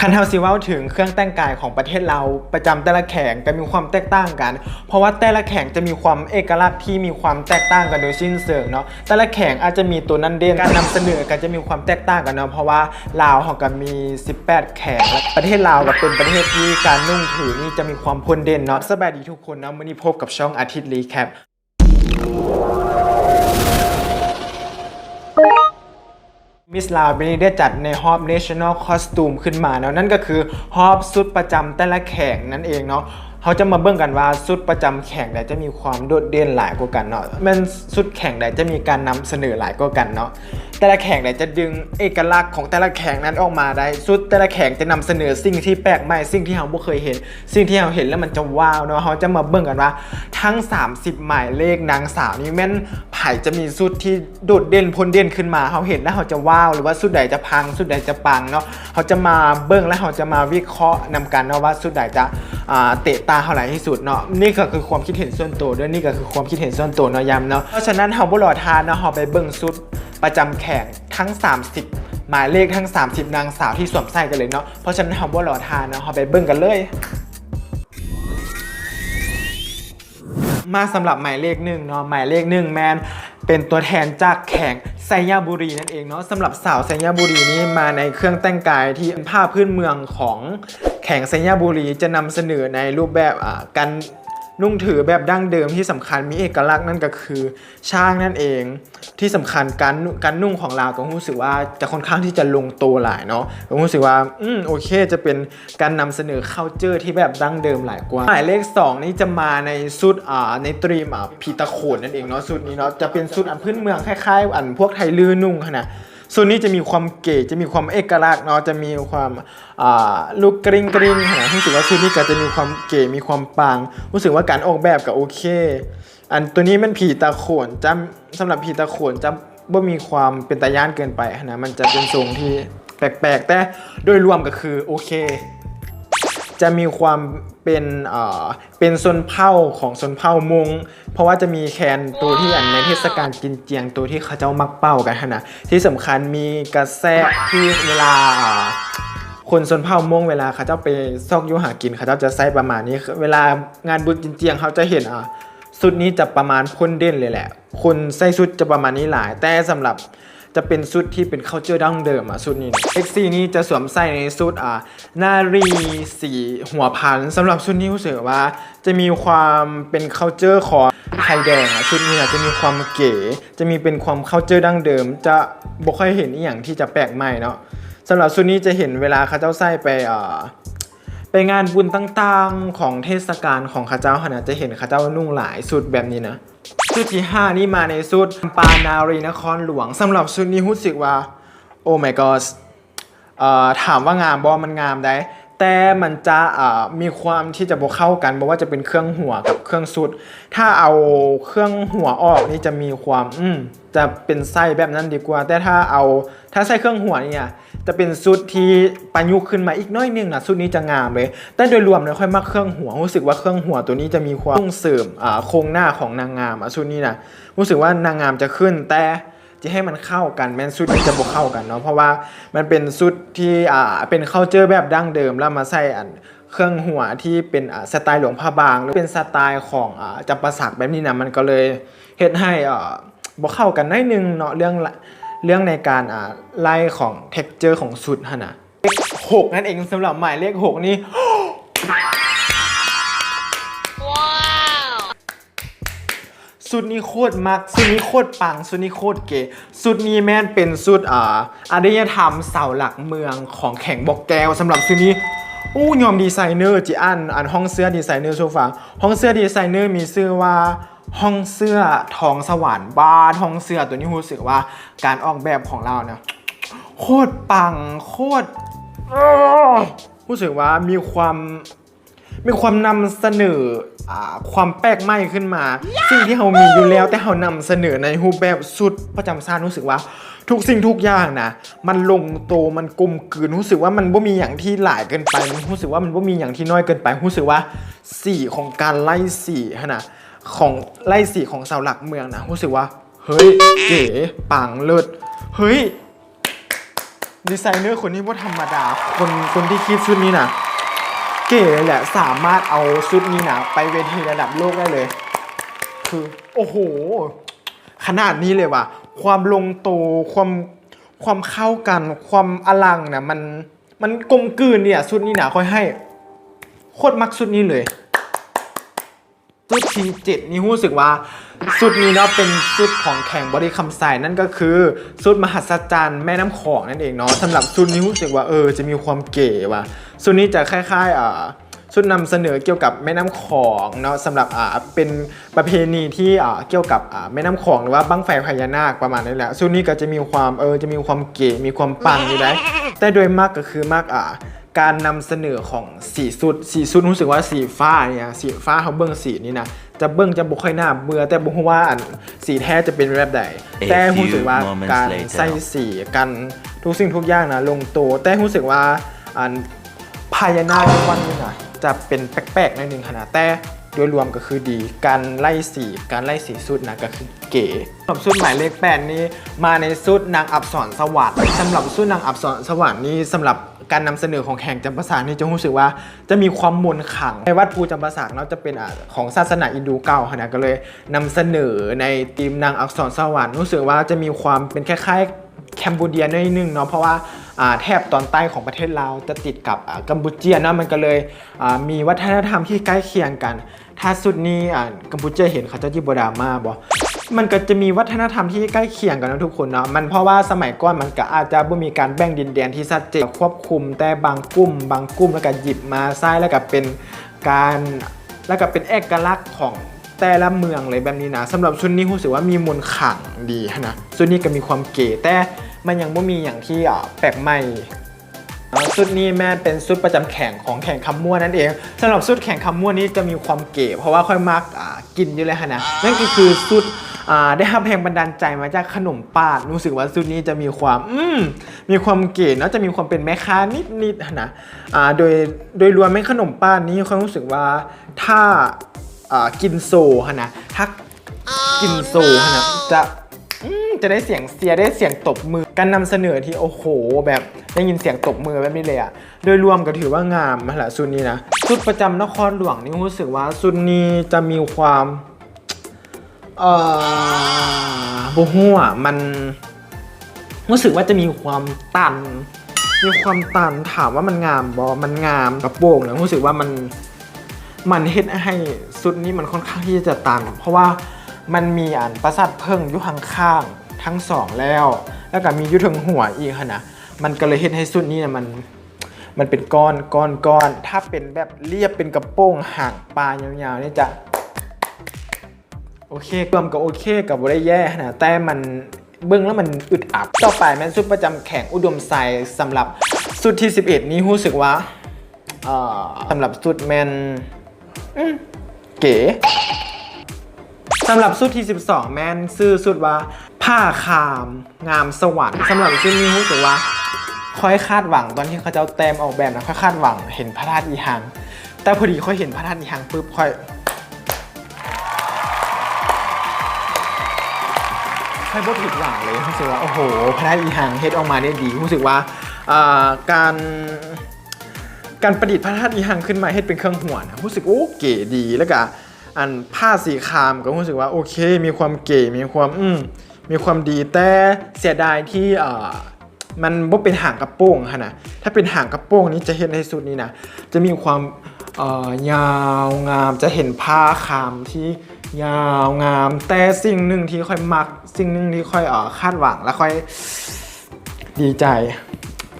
คันเทาซิว่าถึงเครื่องแต่งกายของประเทศเราประจำแต่ละแข่งก็มีความแตกต่างกัน เพราะว่าแต่ละแข่งจะมีความเอกลักษณ์ที่มีความแตกต่างกันโดยสิ้นเชิงเนาะแต่ละแข่งอาจจะมีตัวนั้นเด่นการนำเสนอก็จะมีความแตกต่างกันเนาะเพราะว่าลาวเขาก็มี 18 แข่งและประเทศลาวก็เป็นประเทศที่การนุ่งถือนี่จะมีความพ้นเด่นเนาะสบายดีทุกคนเนาะวันนี้พบกับช่องอาทิตย์รีแคป มิสลาวปีนี้ได้จัดในฮอบ National Costume ขึ้นมาเนาะนั่นก็คือฮอบสุดประจำแต่ละแข่งนั่นเองเนาะเขาจะมาเบิ่งกันว่าสุดประจำแข่งใดจะมีความโดดเด่นหลายกว่ากันเนาะมันสุดแข่งใดจะมีการนำเสนอหลายกว่ากันเนาะ แต่ละแข่งใดจะดึงเอกลักษณ์ของแต่ละแข่งนั้นออกมาได้ สุดแต่ละแข่งจะนำเสนอสิ่งที่แปลกใหม่สิ่งที่เราไม่เคยเห็น สิ่งที่เราเห็นแล้วมันจะว้าวเนาะเขาจะมาเบิ่งกันว่า ทั้ง 30 หมายเลขนางสาวนี่แม่นไผ่จะมีสุดที่โดดเด่นพ้นเด่นขึ้นมาเขาเห็นแล้วเขาจะว้าวหรือว่าสุดใดจะพัง สุดใดจะปังเนาะเขาจะมาเบิ่งแล้วเขาจะมาวิเคราะห์นำกันเนาะว่าสุดใดจะอ่าเตะตาเท่าไหร่ที่สุดเนาะนี่ก็คือความคิดเห็นส่วนตัวด้วยนี่ก็คือความคิดเห็นส่วนตัวเนาะย้ำเนาะเพราะฉะนั้นเขาบ่รอทานเนาะเขาไปเบิ่งสุด ประจำแข่งทั้ง 30 หมายเลขทั้ง 30 นางสาวที่สวมใส่กันเลยเนาะเพราะฉะนั้นเขาบ่รอทานเนาะเขาไปเบิ่งกันเลย มาสำหรับหมายเลขหนึ่งเนาะหมายเลขหนึ่งแมนเป็นตัวแทนจากแข่งไซยาบุรีนั่นเองเนาะสำหรับสาวไซยาบุรีนี้มาในเครื่องแต่งกายที่เป็นผ้าพื้นเมืองของแข่งไซยาบุรีจะนำเสนอในรูปแบบการ นุ่งถือแบบดั้งเดิมที่สำคัญมีเอกลักษณ์นั่นก็คือช่างนั่นเองที่สำคัญการการนุ่งของเราก็รู้สึกว่าจะค่อนข้างที่จะลงตัวหลายเนาะก็รู้สึกว่าอืมโอเค จะเป็นการนำเสนอ culture ที่แบบดั้งเดิมหลายกว่าหมายเลข 2 นี่จะมาในชุดอ่าในตรีมอ่าพีตะโขนนั่นเองเนาะชุดนี้เนาะจะเป็นชุดอันพื้นเมืองคล้ายๆ อันพวกไทยลือนุ่งนาด ส่วนนี้จะมีความเก๋จะมีความเอกลักษณ์เนาะจะมีความลูกกริ๊งกริ๊งขนะรู้สึกว่าชุดนี้ก็จะมีความเก๋มีความปัง รู้สึกว่าการออกแบบก็โอเค อันตัวนี้มันผีตาโขนจำสำหรับผีตาโขนจะบ่มีความเป็นตาย่านเกินไปนะมันจะเป็นทรงที่แปลกๆ แต่โดยรวมก็คือโอเค จะมีความเป็นเอ่อเป็นชนเผ่าของชนเผ่ามง เพราะว่าจะมีแคนตัวที่อันในเทศกาลกินเจียงตัวที่เขาเจ้ามักเป้ากันนะที่สำคัญมีกระแสที่เวลาคนชนเผ่ามงเวลาเขาเจ้าไปซอกยุหากินเขาเจ้าจะใส่ประมาณนี้ เวลางานบุญกินเจียงเขาจะเห็นอะสุดนี้จะประมาณพ่นเด่นเลยแหละ คนใส่สุดจะประมาณนี้หลาย แต่สำหรับ จะเป็นชุดที่เป็น culture ดั้งเดิมอะชุดนี้เอ็กซีนี้จะสวมใส่ในชุดอ่านารีสีหัวพันสำหรับชุดนี้รู้สึกว่า จะมีความเป็น culture ของไทยแดงอะชุดนี้นะจะมีความเก๋ จะมีเป็นความ culture ดั้งเดิม จะบ่ค่อยเห็นอหย่างที่จะแปลกใหม่เนาะสำหรับชุดนี้จะเห็นเวลาเขาเจ้าใส่ไปอ่าไปงานบุญต่างๆของเทศกาลของข้าเจ้าขนาดจะเห็นข้าเจ้านุ่งหลายสุดแบบนี้นะชุดที่ 5 นี่มาในชุดปานารีนครหลวงสำหรับชุดนี้รู้สึกว่า โอ้ my god ถามว่างามบอมันงามได้ แต่มันจะมีความที่จะบกเข้ากันบอกว่าจะเป็นเครื่องหัวกับเครื่องสุด ถ้าเอาเครื่องหัวออกนี่จะมีความ อืมจะเป็นไส้แบบนั้นดีกว่า แต่ถ้าเอาถ้าใส่เครื่องหัวเนี่ย จะเป็นสุดที่ประยุกต์ขึ้นมาอีกน้อยนึงนะสุดนี้จะงามเลย แต่โดยรวมเนี่ยค่อยมากเครื่องหัวรู้สึกว่าเครื่องหัวตัวนี้จะมีความส่งเสริมอ่าโครงหน้าของนางงามอะชุดนี้นะรู้สึกว่านางงามจะขึ้นแต่จะให้มันเข้ากันแมนชุดนี้จะบวกเข้ากันเนาะเพราะว่ามันเป็นชุดที่อ่าเป็นเข้าเจอแบบดั้งเดิมแล้วมาใส่อันเครื่องหัวที่เป็นอ่าสไตล์หลวงพระบาง หรือเป็นสไตล์ของอ่าจำปาสักแบบนี้นะมันก็เลยเฮ็ดให้อ่าบกเข้ากันได้นึงเนาะเรื่อง เรื่องในการอ่าไล่ของเท็กเจอร์ของชุดฮะนะเลขหกนั่นเองสำหรับหมายเลขหกนี่ สุดนี้โคตรมักสุดนี้โคตรปังสุดนี้โคตรเก๋สุดนี้แม่นเป็นสุดอ่าอารยธรรมเสาหลักเมืองของแข่งบอกแก้วสำหรับสุดนี้อู้ยอมดีไซเนอร์จิอันอันห้องเสื้อดีไซเนอร์โซฟาห้องเสื้อดีไซเนอร์มีชื่อว่า ห้องเสื้อทองสวรรค์บ้านห้องเสื้อตัวนี้รู้สึกว่าการออกแบบของเราเนี่ยโคตรปังโคตรอ้อรู้สึกว่ามีความมีความนำเสนออ่าความแปลกใหม่ขึ้นมา สิ่งที่เรามีอยู่แล้วแต่เรานำเสนอในรูปแบบสุดประจำชาติรู้สึกว่าทุกสิ่งทุกอย่างนะ มันลงโตวมันกลมกลืนรู้สึกว่ามันบ่มีอย่างที่หลายเกินไป รู้สึกว่ามันบ่มีอย่างที่น้อยเกินไป รู้สึกว่าสีของการไล่สีฮะนะ ของไล่สีของเสาหลักเมืองนะรู้สึกว่า เฮ้ยเก๋ปังเลิศเฮ้ยดีไซเนอร์คนนี้ว่าธรรมดา คนคนที่คิดชุดนี้นะเก๋เลยแหละสามารถเอาชุดนี้นะไปเวทีระดับโลกได้เลย คือ โอ้โห ขนาดนี้เลยว่ะ ความลงตัวความความเข้ากัน ความอลังนะมันมันกลมกลืนเนี่ยชุดนี้นะค่อยให้โคตรมักชุดนี้เลย ชุดทีเจ็ดนี่รู้สึกว่าชุดนี้เนาะเป็นชุดของแข่งบริคำใส่นั่นก็คือชุดมหัศจรรย์แม่น้ำของนั่นเองเนาะสำหรับชุดนี้รู้สึกว่าเออจะมีความเก๋ว่ะชุดนี้จะคล้ายๆอ่าชุดนำเสนอเกี่ยวกับแม่น้ำของเนาะสำหรับอ่าเป็นประเพณีที่อ่าเกี่ยวกับอ่าแม่น้ำของหรือว่าบั้งไฟพญานาคประมาณนี้แหละชุดนี้ก็จะมีความเออจะมีความเก๋มีความปังอยู่ได้แต่โดยมากก็คือมากอ่า การนำเสนอของสีสุด สีสุดรู้สึกว่าสีฟ้าเนี่ยสีฟ้าเขาเบิ้งสีนี่นะจะเบิ้งจะบุค่อยหน้าเบื่อแต่บุว่าอันสีแท้จะเป็นแบบใด A แต่รู้สึกว่า few moments การ later ใส่สีกันทุกสิ่งทุกอย่างนะลงตัวแต่รู้สึกว่าอันพายานาควันนี้นะจะเป็นแปลกๆในหนึ่งขนาดแต่ โดยรวมก็คือดี การไล่สีการไล่สีสุดนะก็คือเก๋สำหรับสุดหมายเลขแปดนี้มาในสุดนางอับสรสวรรค์สำหรับสุดนางอับสรสวรรค์นี้สำหรับการนำเสนอของแข่งจำปาสักนี่จะรู้สึกว่าจะมีความมนขังในวัดภูจำปาสักเนาจะเป็นของศาสนาอินดูเก่าขนาดก็เลยนำเสนอในทีมนางอักษรสวรรค์รู้สึกว่าจะมีความเป็นคล้ายๆ แคมบูเดียนิดนึงเนาะเพราะว่าแถบตอนใต้ของประเทศเราจะติดกับกัมพูเชียเนาะมันก็เลยมีวัฒนธรรมที่ใกล้เคียงกัน ถ้าสุดนี้กัมพูเชียเห็นเขาจะจิบดรามาบอมันก็จะมีวัฒนธรรมที่ใกล้เคียงกันนะทุกคนเนาะมันเพราะว่าสมัยก่อนมันก็อาจจะบ่มีการแบ่งดินแดนที่ชัดเจนควบคุมแต่บางกลุ่ม บางกลุ่มแล้วก็หยิบมาใช้แล้วก็เป็นการแล้วก็เป็นเอกลักษณ์ของแต่ละเมืองเลยแบบนี้นะสำหรับชุดนี้รู้สึกว่ามีมนต์ขลังดีนะชุดนี้ก็มีความเก๋แต่ มันยังไม่มีอย่างที่อะแปลกใหม่อ่าชุดนี้แม่เป็นชุดประจำแข่งของแข่งคำมั่วนั่นเองสำหรับชุดแข่งคำมั่วนี้จะมีความเก๋เพราะว่าค่อยมักกินอยู่เลยฮะนะนั่นก็คือชุดได้รับแรงบันดาลใจมาจากขนมปาดรู้สึกว่าชุดนี้จะมีความอืมมีความเก๋เนอะจะมีความเป็นแม่ค้านิดๆนะโดยโดยรวมไม่ขนมปาดนี้ค่อยรู้สึกว่าถ้าอ่ากินโซฮะนะถ้ากินโซฮะนะจะ อืมจะได้เสียงเสียได้เสียงตบมือการนำเสนอที่โอ้โห แบบได้ยินเสียงตบมือแบบนี้เลยอะโดยรวมก็ถือว่างามมาละซุดนี้นะชุดประจำนครหลวงนี่รู้สึกว่าซุดนี้จะมีความเอ่อโบหัวมันรู้สึกว่าจะมีความตัน มีความตันถามว่ามันงามบอมันงามกระโปรงนะรู้สึกว่ามันมันเฮ็ดให้สุดนี้มันค่อนข้างที่จะตัน เพราะว่า มันมีอันประสาทเพิ่งอยู่ข้างๆทั้งสองแล้ว แล้วก็มีอยุถึงหัวอีกค่ะนะมันก็เลยเฮ็ดให้สุดนี้นะมันมันเป็นก้อนก้อนก้อน ถ้าเป็นแบบเรียบเป็นกระโปรงห่างปลายาวๆนี่จะโอเครวมกับโอเคกับบ่ได้แย่นะแต่มันเบื้องแล้วมันอึดอัดต่อไปแม่นสุดประจำแข่งอุดมไซสำหรับสุดที่ 11 นี้รู้สึกว่าสำหรับสุดแมนเก๋ สำหรับสุดที่ 12 แม่นซื้อสุดว่าผ้าคาม งามสวรรค์สำหรับชุดนี้รู้สึกว่าค่อยคาดหวังตอนที่เขาจะเต้มออกแบบนะค่อยคาดหวังเห็นพระธาตุอีหัง แต่พอดีค่อยเห็นพระธาตุอีหังปุ๊บค่อยค่อยบ่ผิดหวังเลยรู้สึกว่าโอ้โหพระธาตุอีหังเฮ็ดออกมาได้ดีรู้สึกว่าการการประดิษฐ์พระธาตุอีหังขึ้นมาให้เป็นเครื่องหัวนะรู้สึกโอ้เก๋ดีแล้วก็ อันผ้าสีครามก็รู้สึกว่าโอเค มีความเก๋มีความอืมมีความดีแต่เสียดายที่เอ่อมันบ่เป็นหางกระโปรงค่ะนะถ้าเป็นหางกระโปรงนี้จะเห็นในสุดนี้นะจะมีความเออยาวงามจะเห็นผ้าคามที่ยาวงาม แต่สิ่งหนึ่งที่ค่อยมัก สิ่งหนึ่งที่ค่อยอ่อคาดหวังและค่อยดีใจ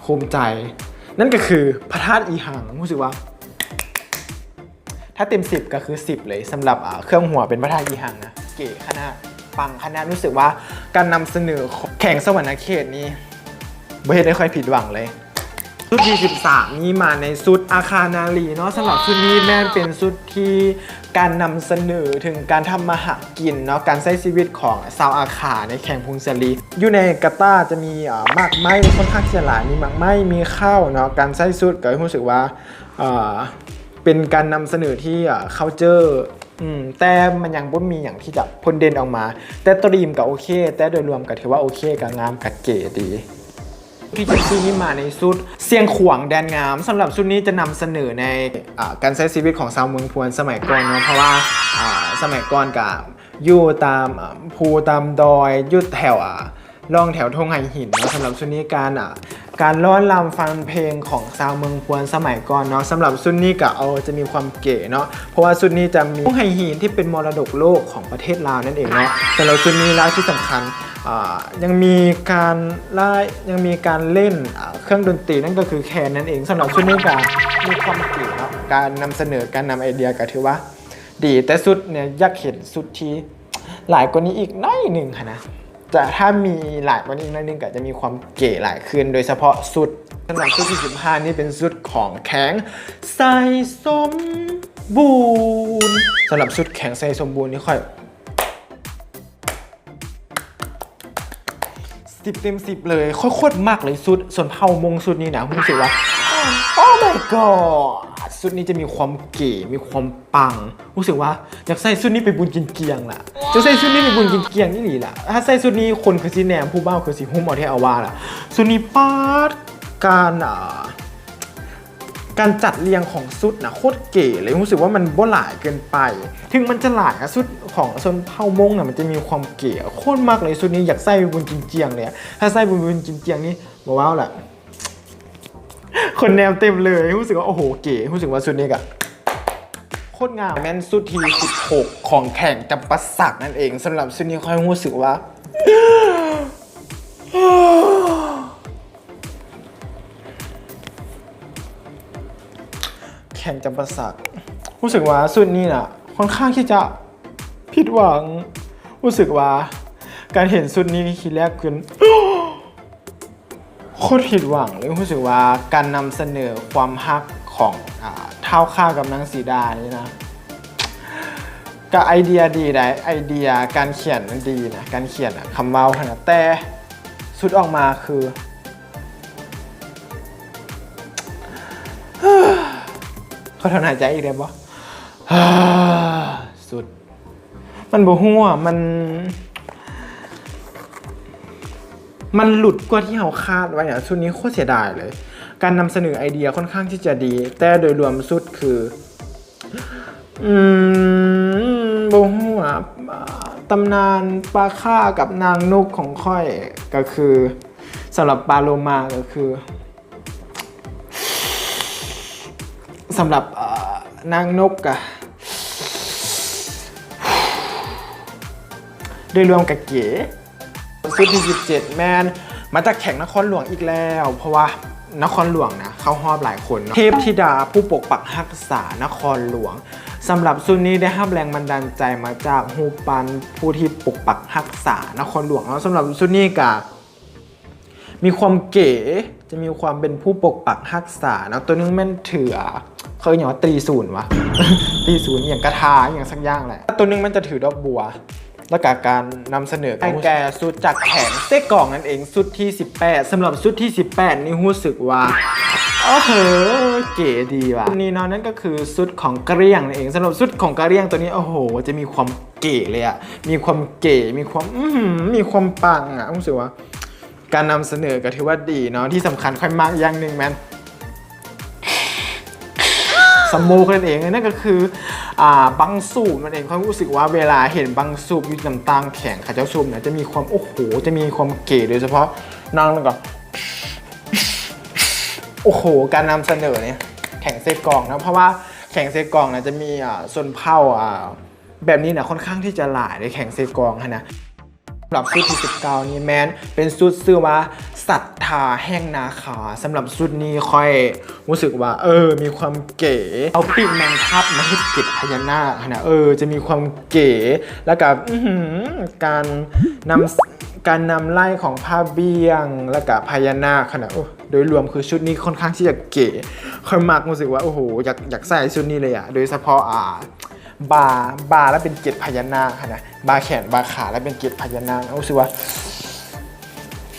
ภูมิใจ นั่นก็คือพระธาตุอีหังรู้สึกว่า ถ้าเต็ม 10 ก็คือ 10 เลยสำหรับเครื่องหัวเป็นพระธาตุอีหังนะเก๋ขนาดปังขนาดรู้สึกว่าการนำเสนอแข่งสวรรค์เขตนี้ไม่ได้ค่อยผิดหวังเลยชุดที่13นี้มาในชุดอาคานาลีเนาะสำหรับชุดนี้แม่นเป็นชุดที่การนำเสนอถึงการทำมาหากินเนาะการใช้ชีวิตของชาวอาคาในแข่งพุงสลีอยู่ในกาตาจะมีมากไม้ค่อนข้างที่จะหลายมีมากไม้มีข้าวเนาะการใช้ชุดก็รู้สึกว่าอ่า เป็นการนำเสนอที่อ่า culture อืมแต่มันยังบ่มีอย่างที่จะพ้นเด่นออกมา แต่ตรีมก็โอเค แต่โดยรวมก็ถือว่าโอเคกับงามกับเก๋ดีพี่จนซี่นี่มาในชุดเสียงขวางแดนงามสำหรับชุดนี้จะนำเสนอในอการใช้ชีวิตของชาวเมืองพวนสมัยก่อนเนาะเพราะว่าสมัยก่อนกับอยู่ตามภูตามดอยยุดแถวอะ ล่องแถวทงไหหินเนาะสำหรับชุดนี้การอะการร้อนรำฟังเพลงของชาวเมืองพวนสมัยก่อนเนาะสำหรับชุดนี้ก็เอาจะมีความเก๋เนาะเพราะว่าชุดนี้จะมีทงไหหินที่เป็นมรดกโลกของประเทศลาวนั่นเองเนาะแต่เราชุดนี้แล้วที่สำคัญอ่ายังมีการไล่ยังมีการเล่นเครื่องดนตรีนั่นก็คือแคนนั่นเองสำหรับชุดนี้การมีความเก๋เนาะการนำเสนอการนำไอเดียก็ถือว่า ดีแต่สุดเนี่ยอยากเห็นสุดที่หลายกว่านี้อีกน้อยหนึ่งค่ะนะ แต่ถ้ามีหลายกว่านี้อีกน้อยหนึงก็จะมีความเก๋หลายขึ้น โดยเฉพาะสุดสำหรับชุดที่15นี่เป็นชุดของแข็งใส่สมบูรณ์สำหรับชุดแข็งใส่สมบูรณ์นี่ค่อยสิบเต็มสิบเลยโคตรๆมากเลยสุด ส่วนเผามงสุดนี้นะผมรู้สึกว่า โอ้ my god สุดนี้จะมีความเก๋มีความปัง รู้สึกว่าอยากใส่สุดนี้ไปบุญกินเกียงล่ะจะใส่สุดนี้ไปบุญกินเกียงนี่หลีล่ะถ้าใส่สุดนี้คนคือสีแหนมผู้บ้าคือสีหุ้มเอาที่เอาว่าล่ะสุดนี้ปาดการอ่าการจัดเรียงของซุดนะโคตรเก๋เลยรู้สึกว่ามันบ่หลายเกินไป ถึงมันจะหลายอะซุดของชนเผ่ามงน่ะมันจะมีความเก๋โคตรมากเลยซุดนี้อยากใส่บนจินเจียงเลยอะถ้าใส่บนบนจินเจียงนี่บอกว่าแหละ คนแนมเต็มเลยรู้สึกว่า โอ้โหเก๋รู้สึกว่าซุดนี้กะโคตรงามแมนซุดที16 ของแข่งจำปัสสักนั่นเองสำหรับซุดนี้ค่อยรู้สึกว่าแข่งจำปาสักรู้สึกว่าสุดนี้น่ะ ค่อนข้างที่จะผิดหวัง รู้สึกว่า การเห็นสุดนี้ทีแรกคือ ตรผิดหวังเลยรู้สึกว่าการนำเสนอความฮักของเท้าข้าวกับนางสีดานี่นะก็ไอเดียดีได้ไอเดียการเขียนมันดีนะการเขียนอะคำเมาขนาดแต่สุดออกมาคือเขาถอนหายใจอีกแล้วปะสุด มันบ่หัวมัน มันหลุดกว่าที่เราคาดไว้อะชุดนี้โคตรเสียดายเลย การนำเสนอไอเดียค่อนข้างที่จะดี แต่โดยรวมสุดคือ อืมบ่หัวอ่าตำนานปลาค่ากับนางนกของค่อยก็คือสำหรับปลาโลมาก็คือสำหรับนางนกอะโดยรวมกับเก๋ ชุดที่17แมนมาจากแข่งนครหลวงอีกแล้ว เพราะว่านครหลวงนะเข้าหอบหลายคนเนอะเทพธิดาผู้ปกปักรักษานครหลวงสำหรับซุนนี้ได้รับแรงบันดาลใจมาจากฮูปันผู้ที่ปกปักรักษานครหลวงแล้วสำหรับซุนนี้กับมีความเก๋จะมีความเป็นผู้ปกปักรักษานะตัวนึงแม่นเถื่อเคยอย่างว่าตีศูนย์วะตีศูนย์อย่างกระทาอย่างสักอย่างแหละตัวนึงมันจะถือดอกบัว แล้วกับการนำเสนอไอแกสุดจากแขนเส้กล่องนั่นเองสุดที่ 18สำหรับสุดที่ 18 นี่รู้สึกว่าโอ้โหเก๋ดีว่ะตัวนี้เนาะนั่นก็คือสุดของกระเรียงนั่นเองสำหรับสุดของกระเรียงตัวนี้โอ้โห จะมีความเก๋เลยอะมีความเก๋มีความอื้อหือมีความปังอะรู้สึกว่า การนำเสนอก็ถือว่าดีเนาะที่สำคัญค่อยมากอย่างหนึ่งแมนสโมกนั่นเองนั่นก็คือ อ่าบังสูบนั่นเองเขารู้สึกว่าเวลาเห็นบังสูบอยู่น้ำตางแข็งขาเจ้าสูบเนี่ยจะมีความโอ้โหจะมีความเก๋โดยเฉพาะนางแล้วก็โอ้โห การนำเสนอเนี่ยแข่งเซกองนะเพราะว่าแข่งเซกองเนี่ยจะมีอ่าส่วนเผาอ่าแบบนี้เนี่ยค่อนข้างที่จะหลายในแข่งเซกองนะสำหรับชุดที่19นี้แมนเป็นชุดชื่อว่า ศรัทธาแห่งนาคาสำหรับชุดนี้ค่อยรู้สึกว่า เออ มีความเก๋ เอาปีแมงทับมาให้เก็บพญานาคนะเออ จะมีความเก๋แล้วกับการนำการนำไล่ของผ้าเบี้ยง แล้วกับพญานาคขนาดโดยรวมคือชุดนี้ค่อนข้างที่จะเก๋ค่อยมากรู้สึกว่าโอ้โหอยากอยากใส่ชุดนี้เลยอะโดยเฉพาะอ่าบาบาแล้วเป็นเกล็ดพญานาคนะบาแขนบาขาแล้วเป็นเกล็ดพญานาครู้สึกว่า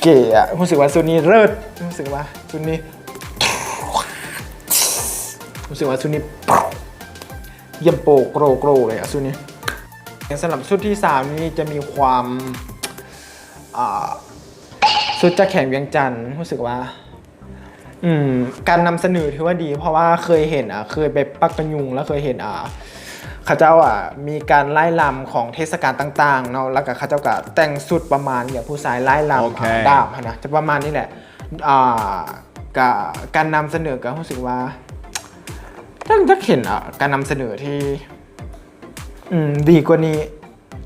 เก๋อะรู้สึกว่าซุนี้เลิศรู้สึกว่าซุนี้รู้สึกว่าซุนี้เยี่ยมโปโกรโกรเลยอะซุนี้สำหรับชุดที่ 3 นี้จะมีความสุดจะแข่งเวียงจันทร์รู้สึกว่าอืมการนำเสนอถือว่าดี เพราะว่าเคยเห็นอะเคยไปปักกระยุงแล้วเคยเห็นอะ ข้าเจ้าอะมีการไล่ลำของเทศกาลต่างๆเนาะแล้วก็เข้าเจ้าก็แต่งสุดประมาณอย่างผู้ชายไล่ลำโอเคอะดาบอะนะจะประมาณนี้แหละอ่ากับการนำเสนอก็รู้สึกว่าถ้าถ้าเห็นอะการนำเสนอที่ อืมดีกว่านี้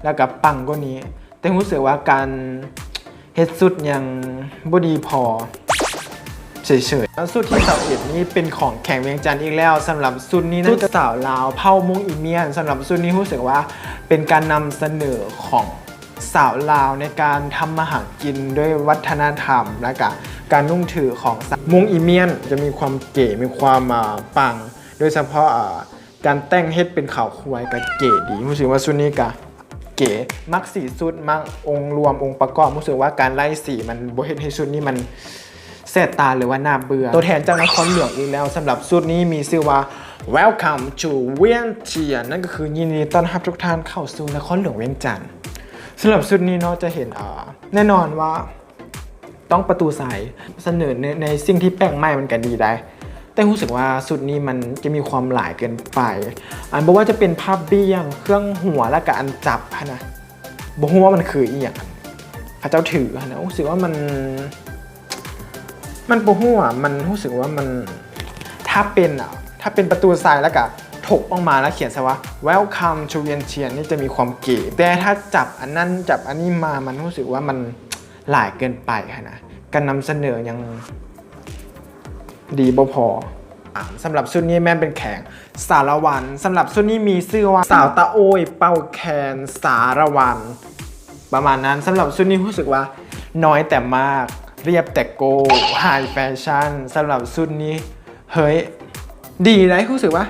แล้วก็ปังกว่านี้ แต่รู้สึกว่าการเฮ็ดสุดยังบ่ดีพอ เฉยๆแล้วสุดที่สาวเอ็ดนี้เป็นของแข่งเวียงจันทร์อีกแล้วสำหรับสุดนี้นะสาวลาวเผ่ามุงอีเมียนสำหรับสุดนี้รู้สึกว่าเป็นการนำเสนอของสาวลาวในการทำมาหากินด้วยวัฒนธรรมและก็การนุ่งถือของสาวมุงอีเมียน จะมีความเก๋มีความอ่าปัง โดยเฉพาะอ่าการแต่งเฮ็ดเป็นขาวควายก็เก๋ดีรู้สึกว่าสุดนี้ก็เก๋มักสีสุดมักองค์รวมองค์ประกอบรู้สึกว่าการไล่สีมันโบเฮ็ดให้ชุดนี้มัน แสบตาหรือว่าหน่าเบื่อ ตัวแทนจากนครหลวงอีกแล้วสำหรับชุดนี้มีชื่อว่า Welcome to เวียงเจียนนั่นก็คือยินดีต้อนรับทุกท่านเข้าสู่นครหลวงเวียงจันทร์สำหรับชุดนี้เนาะจะเห็นอ่าแน่นอนว่าต้องประตูใสเสนอในในสิ่งที่แปลกใหม่มันก็ดีได้ แต่รู้สึกว่าสุดนี้มันจะมีความหลายเกินไป อันบอกว่าจะเป็นภาพเบี้ยงเครื่องหัวและกับอันจับนะบอกว่ามันคืออีหยังพระเจ้าถือนะรู้สึกว่ามัน มันบอกว่ามันรู้สึกว่ามันถ้าเป็นอะถ้าเป็นประตูทรายแล้วก็ถกออกมาแล้วเขียนซะว่า welcome to เวียนเชียนนี่จะมีความเก๋แต่ถ้าจับอันนั้นจับอันนี้มามันรู้สึกว่ามันหลายเกินไปค่ะนะการนำเสนอยังดีบ่พอสำหรับชุดนี้แม่เป็นแข่งสารวันสำหรับชุดนี้มีชื่อว่าสาวตะโอยเป่าแคนสารวัน ประมาณนั้นสำหรับชุดนี้รู้สึกว่าน้อยแต่มาก เรียบแต่โกไฮแฟชั่นสำหรับชุดนี้ เฮ้ย ดีนะรู้สึกว่า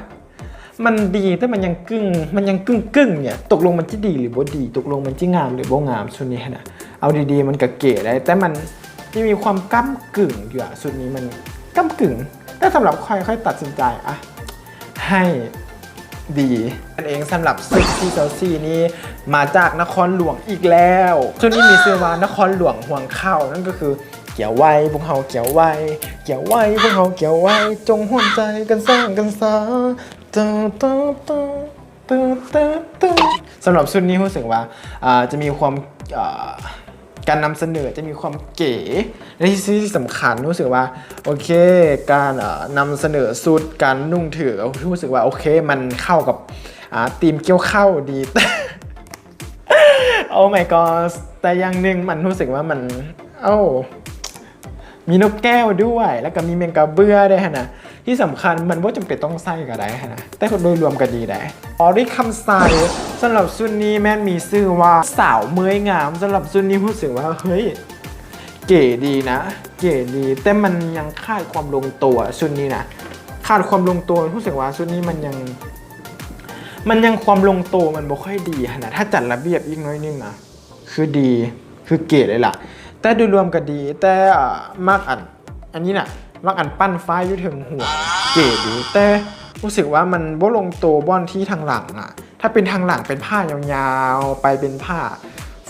มันดีแต่มันยังกึ่งมันยังกึ่งกึ่งเนี่ยตกลงมันจะดีหรือบ่ดี ตกลงมันจะงามหรือบ่งามชุดนี้นะเอาดีๆ มันก็เก๋ได้แต่มันจะมีความก้ากึ่งอยู่อะชุดนี้มันก้ากึ่งแต่สำหรับใครค่อยตัดสินใจอะให้ดีอันเองสำหรับซุปที่เซลซี่นี้มาจากนครหลวงอีกแล้วชุดนี้มีชื่อวานครหลวงห่วงข้านั่นก็คือ เกี่ยวไว้พวกเฮาเกี่ยวไว้เกี่ยวไว้พวกเฮาเกี่ยวไว้จงห่วงใจกันสร้างกันซาตาตาตาตาตาตาสำหรับชุดนี้รู้สึกว่าจะมีความการนำเสนอจะมีความเก๋และที่สำคัญรู้สึกว่าโอเค การอ่านำเสนอสุดการนุ่งถือรู้สึกว่าโอเคมันเข้ากับอ่าธีมเกี่ยวเข้าดีโอ้ my god แต่อย่างหนึ่งมันรู้สึกว่ามัน เอ้า มีนกแก้วด้วย แล้วก็มีแมงกะเบื้อด้วยฮะนะที่สำคัญมันว่าจำเป็นต้องใส่ก็ได้ฮะนะแต่โดยรวมก็ดีได้ออริคำใส่สำหรับซุนนี้แม่นมีชื่อว่าสาวเมยงามสำหรับซุนนี้รู้สึกว่าเฮ้ยเก๋ดีนะ เก๋ดีแต่มันยังขาดความลงตัวชุดนี้นะขาดความลงตัวรู้สึกว่าชุดนี้มันยัง มันยังความลงตัวมันบ่ค่อยดีนาดถ้าจัดระเบียบอีกน้อยนึงนะคือดีคือเก๋เลยล่ะ แต่โดยรวมก็ดี แต่มากอัน อันนี้น่ะมากอันปั้นฝ้ายอยู่ถึงหัว เก๋ดีแต่รู้สึกว่ามันบ่ลงตัวบ้อนที่ทางหลังอะ ถ้าเป็นทางหลังเป็นผ้ายาวๆ ไปเป็นผ้า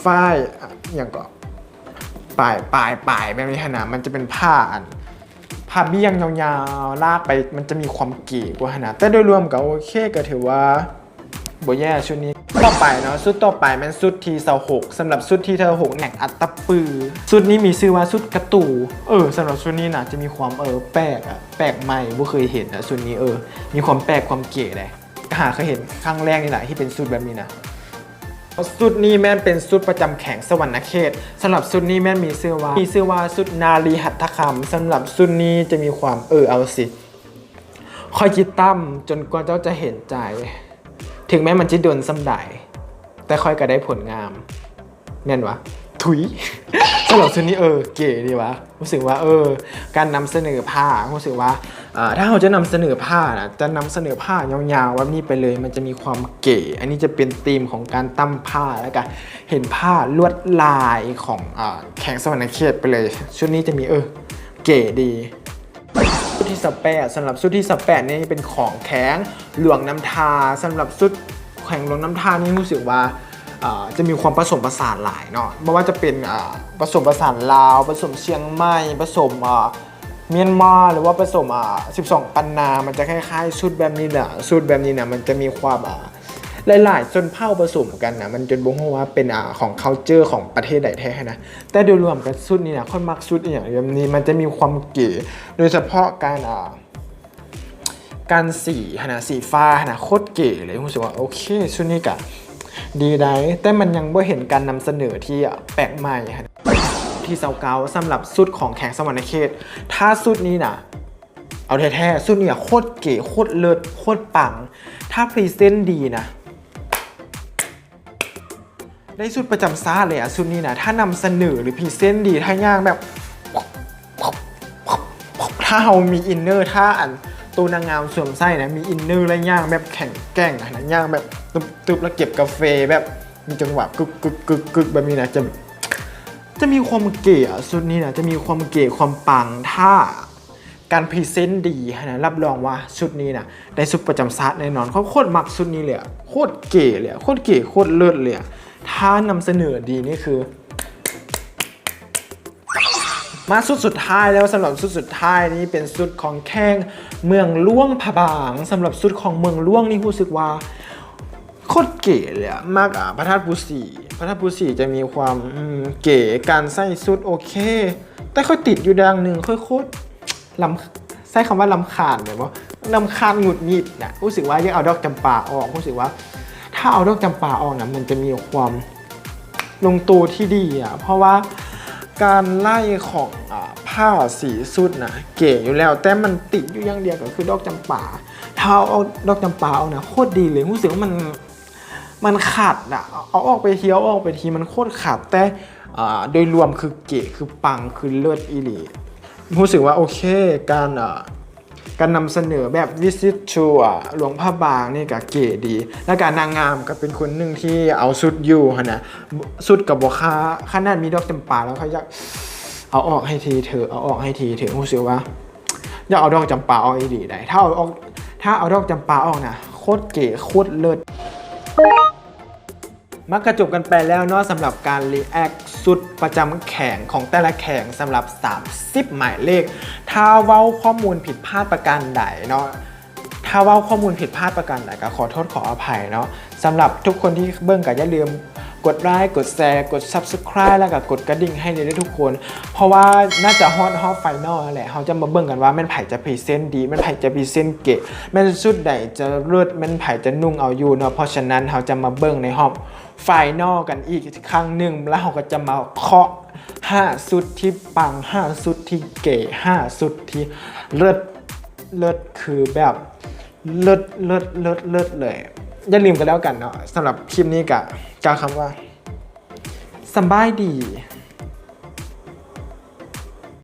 ฝ้ายอะอย่างก็ปลายปลายปลายแบบนี้ขนาดมันจะเป็นผ้าอันผ้าเบี้ยงยาวๆ ลากไปมันจะมีความเก๋กว่าขนาดแต่โดยรวมก็โอเคก็ถือว่า บ่แย่ชุดนี้ต่อไปเนาะชุดต่อไปมันชุดทีเสาหกสำหรับชุดทีเสาหกแหน่งอัตตปือชุดนี้มีชื่อว่าชุดกระตูเออสำหรับชุดนี้นะจะมีความเออแปลกอะแปลกใหม่บ่เคยเห็นอะชุดนี้เออ มีความแปลกความเก๋เลยหาเคยเห็นครั้งแรกนี่แหละที่เป็นชุดแบบนี้นะสุดนี้แม่นเป็นสุดประจำแข่งสวรรณเขตสำหรับสุดนี้แม่นมีชื่อว่ามีชื่อว่าสุดนารีหัตถคำสำหรับสุดนี้จะมีความเออเอาสิคอยคิดตั้มจนกว่าเจ้าจะเห็นใจ ถึงแม้มันจะโดนซ้ำใดแต่ค่อยก็ได้ผลงามแม่นวะ ถุยสำหรับชุดนี้เออเก๋ดีวะ รู้สึกว่าเออ การนำเสนอผ้ารู้สึกว่าถ้าเราจะนำเสนอผ้านะจะนำเสนอผ้ายาวๆแบบนี้ไปเลย มันจะมีความเก๋ อันนี้จะเป็นธีมของการตั้มผ้าแล้วก็เห็นผ้าลวดลายของอแข่งสวรรณเขตไปเลย ชุดนี้จะมีเออเก๋ดี ที่สแปดสำหรับสุดที่สแปดนี่เป็นของแข็งหลวงน้ำทาสำหรับสุดแข็งหลวงน้ำทานี่รู้สึกว่าจะมีความผสมผสานหลายเนาะไม่ว่าจะเป็นผสมผสานลาว ผสมเชียงใหม่ผสมเมียนมาหรือว่าผสมอ่า12 ปันนา มันจะคล้ายๆชุดแบบนี้นะชุดแบบนี้เนี่ยมันจะมีความอ่า หลายๆชนเผ่าผสมกันนะมันจนบ่ฮู้ว่าเป็นอ่าของ culture ของประเทศใดแท้นะแต่โดยรวมกันชุดนี้นะคนมักชุดอย่างแบบนี้มันจะมีความเก๋โดยเฉพาะการอ่าการสีนาดสีฟ้านาดโคตรเก๋เลยรู้สึกว่าโอเคชุดนี้กะดีได้แต่มันยังไม่เห็นการนำเสนอที่แปลกใหม่ที่เซาเกาสำหรับสุดของแข่งสวรรค์เขต ถ้าสุดนี้นะเอาแท้ๆสุดนี้อะโคตรเก๋โคตรเลิศโคตรปัง ถ้าพรีเซนต์ดีนะ ได้สุดประจำซาเลยอะสุดนี้นะถ้านำเสนอหรือพรีเซนต์ดีถ้าย่างแบบถ้าเรามีอินเนอร์ถ้าอันตัวนางงามสวมไส้นะมีอินเนอร์และย่างแบบแข็งแกร่งนะย่างแบบตึบตึบแล้วเก็บกาแฟแบบมีจังหวะกึกกึกกึกกึกแบบนี้นะจะจะมีความเก๋อสุดนี้นะจะมีความเก๋ความปังถ้าการพรีเซนต์ดีนะรับรองว่าชุดนี้นะได้สุดประจำซาแน่นอนเขาโคตรมักชุดนี้เลยโคตรเก๋เลยโคตรเก๋โคตรเลิศเลย ถ้านำเสนอดีนี่คือ มาสุดสุดท้ายแล้วสำหรับสุดสุดท้ายนี้เป็นสุดของแข้งเมืองล่วงผาบางสำหรับสุดของเมืองล่วงนี่รู้สึกว่าโคตรเก๋เลยอะมากอะพระธาตุปูสีพระธาตุปูสีจะมีความเก๋การใส่สุดโอเค แต่ค่อยติดอยู่ดังหนึ่งค่อยโคตรลำใช้คำว่าลำคาญแบบว่าลำคาญหงุดหงิดนะรู้สึกว่ายังเอาดอกจำปาออกรู้สึกว่า ถ้าเอาดอกจำปาออกนะมันจะมีความลงตัวที่ดีอะเพราะว่าการไล่ของอผ้าสีสุดนะเก๋อยู่แล้ว แต่มันติดอยู่อย่างเดียวก็คือดอกจำปาถ้าเอาดอกจำปาเอานะโคตรดีเลยรู้สึกว่ามันมันขาดอะเอาออกไปเที่ยวออกไปทีมันโคตรขาดแต่โดยรวมคือเก๋คือปังคือเลิศอีหลีรู้สึกว่าโอเคการอ่ การนำเสนอแบบวิสิตชัวหลวงพ่อบางนี่ก็เก๋ดี และการนางงามก็เป็นคนหนึ่งที่เอาสุดอยู่ฮะนะสุดกับบัวคาขนาดมีดอกจำปาแล้วเขาอยากเอาออกให้ทีเถอะเอาออกให้ทีเถอะรู้สึกว่าอยากเอาดอกจำปาออกอีดีได้ถ้าเอาออกถ้าเอาดอกจำปาออกนะโคตรเก๋โคตรเลิศ มักกระจบกันไปแล้วเนาะสำหรับการรีแอคสุดประจำแข่งของแต่ละแข่งสำหรับ30หมายเลข ถ้าเว้าข้อมูลผิดพลาดประการใดเนาะถ้าเว้าข้อมูลผิดพลาดประการใดก็ขอโทษขออภัยเนาะสำหรับทุกคนที่เบิ่งก็อย่าลืมกดไลค์กดแชร์กด Subscribe แล้วก็กดกระดิ่งให้เลยด้วยทุกคน เพราะว่าน่าจะฮอตฮอตไฟนอลแหละเขาจะมาเบิ่งกันว่าแม่นไผ่จะพรีเซนต์ดีแม่นไผ่จะพรีเซนต์เก๋แม่นชุดใดจะเลิศแม่นไผ่จะนุ่งเอาอยู่เนาะเพราะฉะนั้นเขาจะมาเบิ่งในห้อง ไฟนอลกันอีกครั้งหนึ่งแล้วเราก็จะมาเคาะ5สุดที่ปัง 5 สุดที่เก๋5สุดที่เลิศเลิศคือแบบเลิศเลิศเลิศเลิศเลยอย่าลืมกันแล้วกันเนาะสำหรับคลิปนี้กะกาคำว่าสบายดี